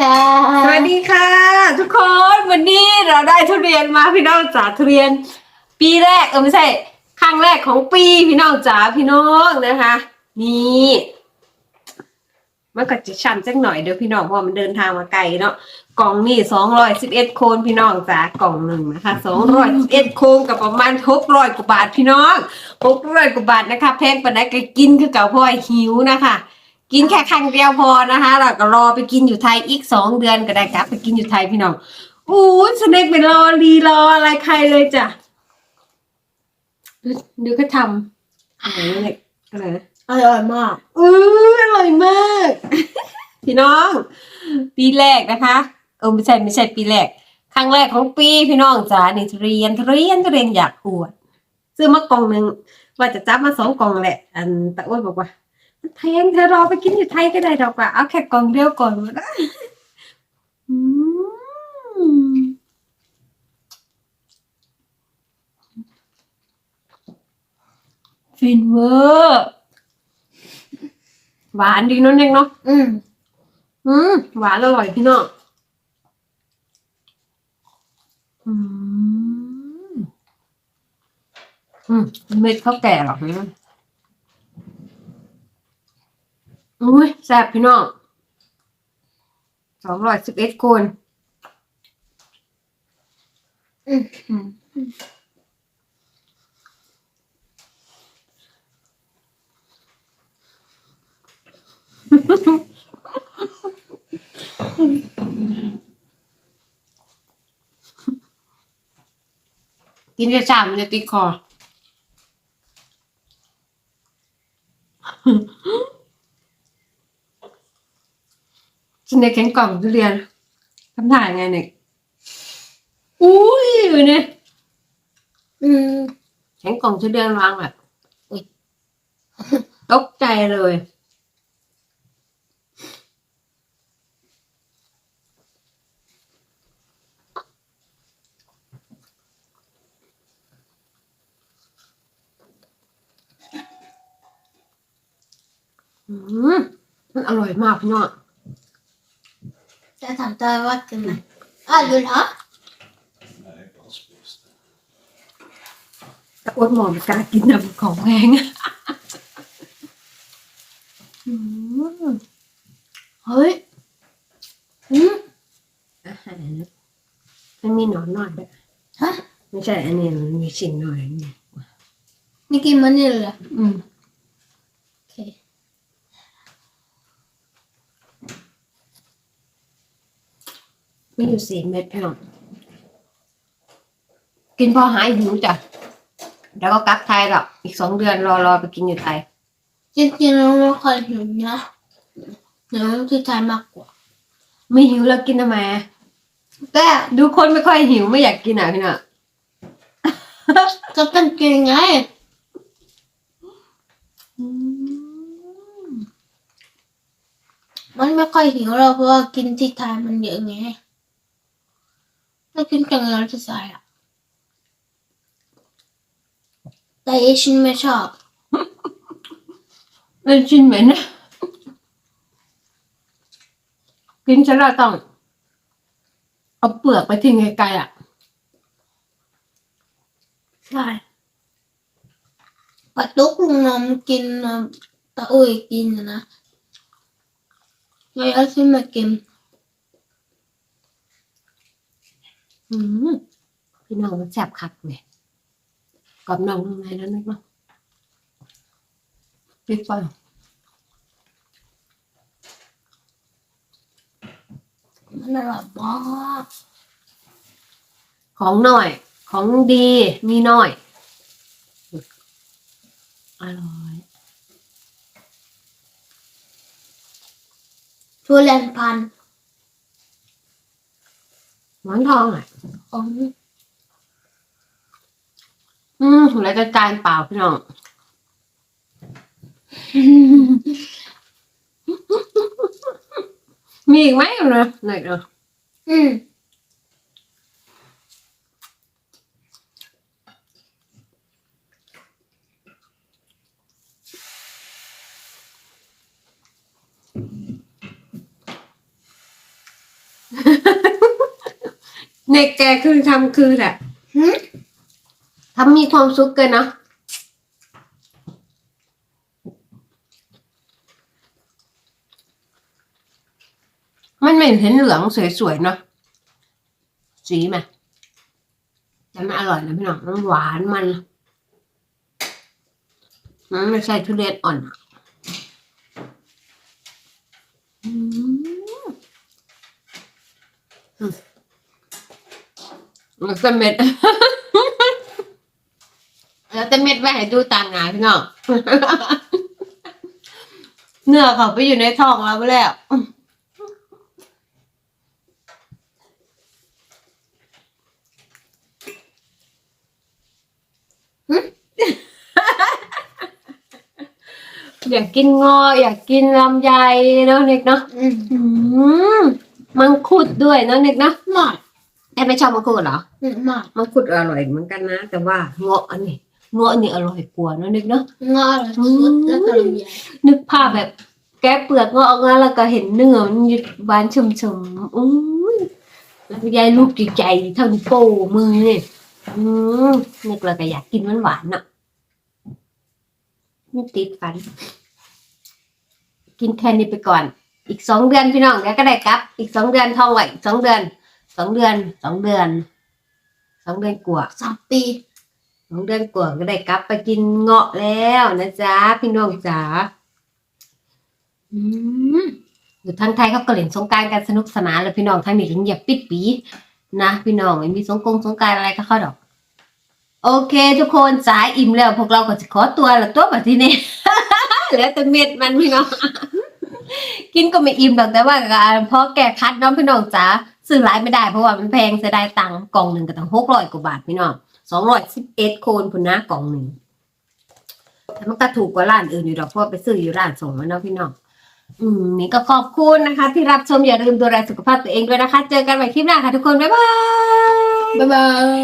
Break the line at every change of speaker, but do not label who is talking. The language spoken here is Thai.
ค่ะ
สวัสดีค่ะ ทุกคนวันนี้เราได้ทุเรียนมาพี่น้องจ๋าทุเรียน ปีแรกเออไม่ใช่ครั้งแรกของปีพี่น้องจ๋าพี่น้องนะคะ นี่มันก็จะช้ำจักหน่อยเดี๋ยวพี่น้องเพราะมันเดินทางมาไกลเนาะกล่องนี่สองร้อยสิบเอ็ดโคนพี่น้องจ๋ากล่องหนึ่งนะคะสองร้อยสิบเอ็ดโคนกับประมาณหกร้อยกว่าบาทพี่น้องหกร้อยกว่าบาทนะคะ แพงปานไหนก็กินคือเก่าเพราะหิวนะคะ กินแค่ครั้งเดียวพอนะคะแล้วก็รอไปกินอยู่ไทยอีกสองเดือนก็ได้กลับไปกินอยู่ไทยพี่น้องอู้ยสเน็กเป็นรอรีรออะไรใครเลยจ้ะดูดูก็ทำอะไรเนี่ยอะไรนะ
อร่อยมาก
อู้ยอร่อยมาก พี่น้อง ปีแรกนะคะ เออไม่ใช่ไม่ใช่ปีแรก ครั้งแรกของปีพี่น้องจ๋านี่ทุเรียนทุเรียนทุเรียนอยากอวดซื้อมากล่องหนึ่งว่าจะจับมาสองกล่องแหละ อันตะอ้วนบอกว่ามัน แพงเธอรอไปกินอยู่ไทยก็ได้ดอกว่าเอาแค่กล่องเดียวก่อนวะนะอืมฟินเวอร์หวานดีเนอะเน่งเนาะ
อืม
อืมหวานอร่อยพี่น้องอืมอืมเม็ดข้าวแก่หรอกนะ อุ้ยแซ่บพี่น้องสองร้อยสิบเอ็ดคนกินจะจามมันจะติดคอ กินในแข็งกล่องทุเรียนทำถ่ายไงเนี่ยอุ้ยอยู่เนี่ย
อืม
แข็งกล่องทุเรียนวางแบบตกใจเลยอืมมันอร่อยมากพี่น้อง
จะถามตัวว่ากินไหมอะดูเหรอ
Nej, bara spist.
แต่อ้วนหมอมกล้ากินนะของแพงอืม
เฮ้ยอืม
อาหารมันมีหนอนหน่อยด้วย
ฮะ
ไม่ใช่อันนี้มันมีชิ้นหน่อยนี่
นี่กินมันนี่เลยเหรอ
อืม
โอเค
มีอยู่สี่เม็ดพี่น้องกินพอหายหิวจ้ะแล้วก็กลับไทยหรอกอีกสองเดือนรอรอไปกินอยู่ไทย
จริงๆเราไม่ค่อยหิวนะหนูที่ไทยมากกว่า
ไม่หิวแล้วกินทำไมอะ
แต่
ดูคนไม่ค่อยหิวไม่อยากกินอะพี่น้อง
ก็เป็นกินไง
อืม
มันไม่ค่อยหิวเราเพราะว่ากินที่ไทยมันเยอะไง ถ้ากินจังเลยที่ไทยอะแต่เอชินไม่ชอบ
เป็นชิ้นเหม็นนะกินฉันเราต้อง เอาเปลือกไปทิ้งไกลๆอะ
ใช่ปลาตุกลุงนมกินน่ะตาอุ้ยกินน่ะนะไม่เอาขึ้นมากิน
อืมพี่น้องมันแซ่บคักเลยกรอบน้องข้างในนั้นนึกเนาะปิดไป
มันอร่อยมาก
ของหน่อย ของดีมีหน่อย อร่อย
ทุเรียนพันธุ์
หมอนทองอะ
ของ
อืมแล้วจะจานเปล่าพี่น้องมีอีกไหมนะไหนเนาะ
อืม
เนกแกคือทำคือแหละ
หึ
ทำมีความสุขเกินเนาะมันไม่เห็นเหลืองสวยๆเนาะสีไหมแต่มันอร่อยนะพี่น้องมันหวานมันมันไม่ใช่ทุเรียนอ่อนอะอืมอื มมันเป็นเม็ดแล้วแต่เม็ดไว้ให้ดูตามงานพี่น้องเนื้อเขาไปอยู่ในท้องเราไปแล้วอยากกินงอ อยากกินลำไยเนาะเน็กเนาะ
อืม
อืมมังคุดด้วยเนาะเน็กเนาะ
หมด
แอบไม่ชอบมังคุดเหรอ
อืมหมด
มังคุดอร่อยเหมือนกันนะ แต่ว่าเงาะอันนี้เงาะอันนี้อร่อยกว่าเนาะเน็กเนาะ
งอเลยสุดแล้วก็ลำไย
นึกภาพแบบ แกะเปลือกเงาะออกมาแล้วก็เห็นเนื้อมันอยู่บานชุ่มๆอุ้ยแล้วยายลูกใหญ่ๆเท่านิ้วโป้มือเนี่ยอืมนึกแล้วก็อยากกินมันหวานๆเนาะมันติดฟัน กินแค่นี้ไปก่อน อีกสองเดือนพี่น้องเดี๋ยวก็ได้กลับ อีกสองเดือนท่องไว้อีกสองเดือน สองเดือนสองเดือนสองเดือนกว่า
สามปี
สองเดือนกว่าก็ได้กลับไปกินเงาะแล้วนะจ๊ะพี่น้องจ๋าอืมอยู่ทางไทยเขาก็เล่นสงกรารกันสนุกสนานเลยพี่น้องทางนี้ก็เงียบปิดปีนะพี่น้องไม่มีสงกรงสงกรารอะไรก็เข้าดอก โอเค ทุกคนสายอิ่มแล้ว พวกเราก็จะขอตัวละตัวแบบที่นี่เหลือแต่เม็ดมันพี่น้อง กินก็ไม่อิ่มหรอกแต่ว่าก็เพราะแก่คัดเน้องพี่น้องจ๋า ซื้อหลายไม่ได้เพราะว่ามันแพงเสียดายตังค์กล่องหนึ่งก็ตั้งหกร้อยกว่าบาทพี่น้องสองร้อยสิบเอ็ดโคนพุ่นนะกล่องหนึ่งแต่มันก็ถูกกว่าร้านอื่นอยู่ดอกเพราะว่าไปซื้ออยู่ร้านส่งมาเนาะพี่น้องอืมนี่ก็ขอบคุณนะคะ ที่รับชมอย่าลืมดูแลสุขภาพตัวเองด้วยนะคะ เจอกันใหม่คลิปหน้าค่ะทุกคน บ๊ายบาย
บ๊ายบาย